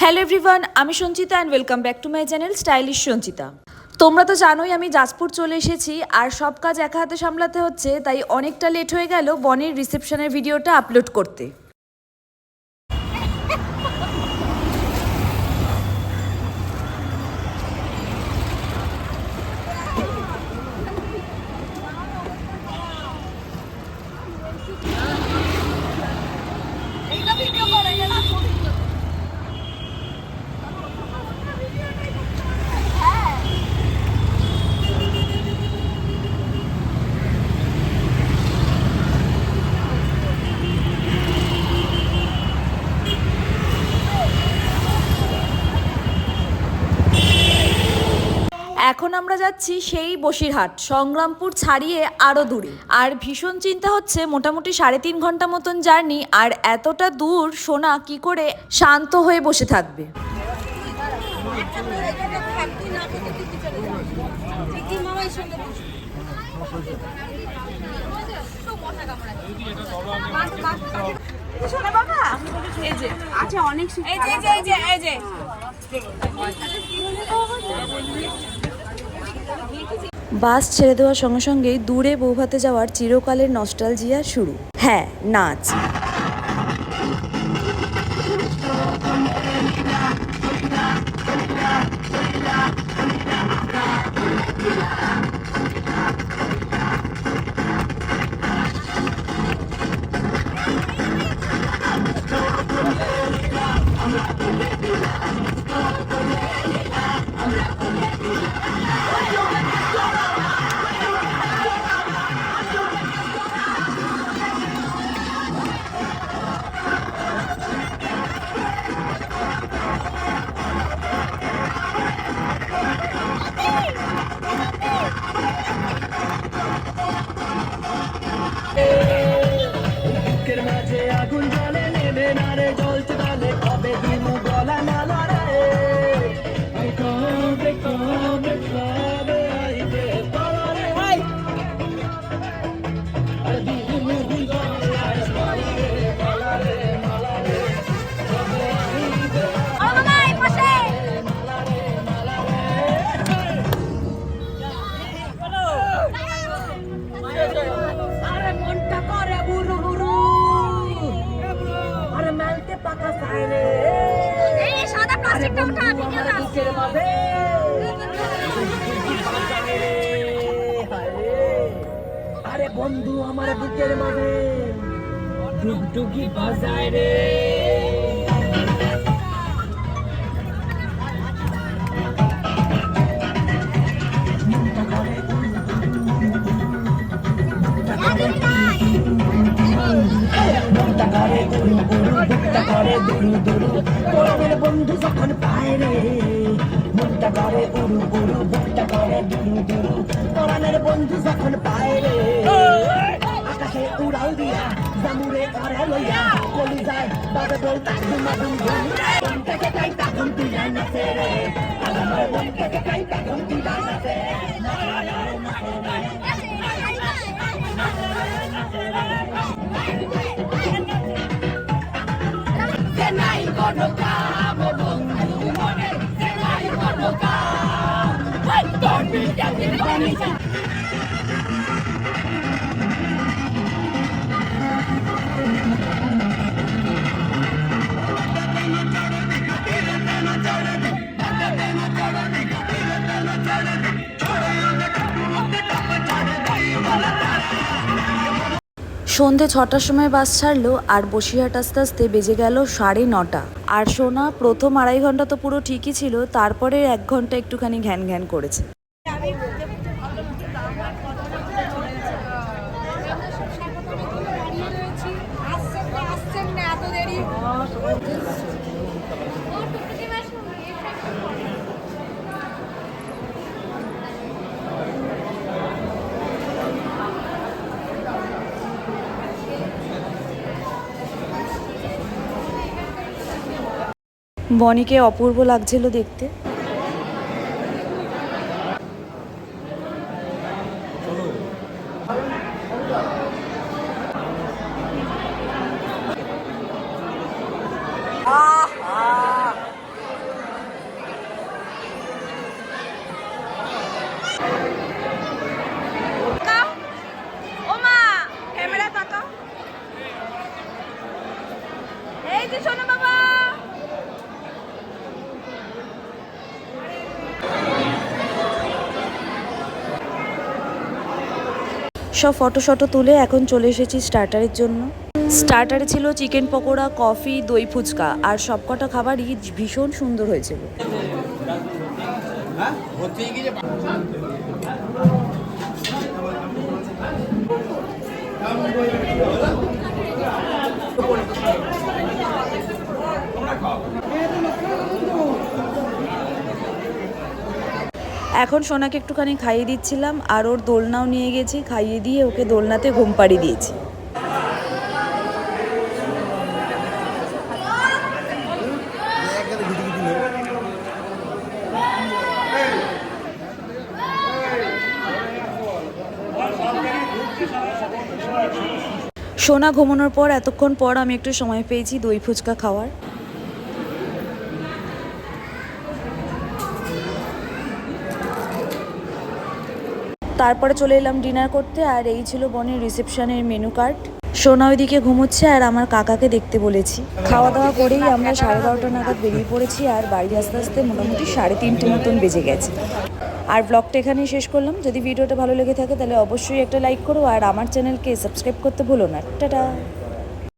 Hello everyone আমি Sanchita and welcome back to my channel stylish Sanchita. তোমরা তো জানোই আমি যাজপুর চলে এসেছি, আর সব কাজ একা হাতে সামলাতে হচ্ছে, তাই অনেকটা লেট হয়ে গেল বনির রিসেপশনের ভিডিওটা আপলোড করতে। এখন আমরা যাচ্ছি সেই বসিরহাট। সংগ্রামপুর ছাড়িয়ে আরও দূরে। আর ভীষণ চিন্তা হচ্ছে মোটামুটি সাড়ে তিন ঘণ্টা মতন জার্নি আর এতটা দূর সোনা কি করে শান্ত হয়ে বসে থাকবে? আচ্ছা অনেক এই যে এই যে এই যে এই যে। বাস ছেড়ে দেওয়ার সঙ্গে সঙ্গেই দূরে বৌভাতে যাওয়ার চিরকালের নস্টালজিয়া শুরু। হ্যাঁ নাচ। এই সাদা প্লাস্টিকটা উঠা মাঝে আরে বন্ধু আমার বুকের মাঝে ডুগডুগি বাজায় রে। করে দুরু দুরু পরাণের বন্ধু যখন পায় রে। মনটা করে উড়ু উড়ু, বুকটা করে দুরু দুরু পরাণের বন্ধু যখন পায় রে। আকাশে উড়াল দিয়া, জামুরে করে লইয়া, কলি যায় বাজে বল তাকুম আগুন ধুম মন থেকে কাই তাকুম তুই নাচে রে। আমার মন তাকুম তুই নাচে সন্ধে ছটার সময় বাস ছাড়লো আর বসিরহাট আস্তে আস্তে বেজে গেল সাড়ে নটা। আর সোনা, প্রথম আড়াই ঘণ্টা তো পুরো ঠিকই ছিল তারপরে এক ঘণ্টা একটুখানি ঘ্যান ঘ্যান করেছে। বনিকে অপূর্ব লাগছিল দেখতে। সব ফটো শটো তুলে এখন চলে এসেছি স্টার্টারের জন্য। স্টার্টারে ছিল চিকেন পকোড়া কফি দই ফুচকা, আর সবকটা খাবারই ভীষণ সুন্দর হয়েছিল। এখন সোনাকে একটুখানি খাইয়ে দিচ্ছিলাম আর ওর দোলনাও নিয়ে গেছি, খাইয়ে দিয়ে ওকে দোলনাতে ঘুম পাড়িয়ে দিয়েছি। সোনা ঘুমানোর পর, এতক্ষণ পর আমি একটু সময় পেয়েছি দই ফুচকা খাওয়ার। তারপরে চলে এলাম ডিনার করতে, আর এই ছিল বনের রিসেপশনের মেনু কার্ড সোনা ওইদিকে ঘুমোচ্ছে, আর আমার কাকাকে দেখতে বলেছি। খাওয়া দাওয়া করেই আমরা সাড়ে বারোটা নাগাদ বেরিয়ে পড়েছি, আর বাড়ি আস্তে আস্তে মোটামুটি সাড়ে তিনটে মতন বেজে গেছে। আর ব্লগটা এখানেই শেষ করলাম। যদি ভিডিওটা ভালো লেগে থাকে, তাহলে অবশ্যই একটা লাইক করো, আর আমার চ্যানেলকে সাবস্ক্রাইব করতে ভুলো না। টাটা!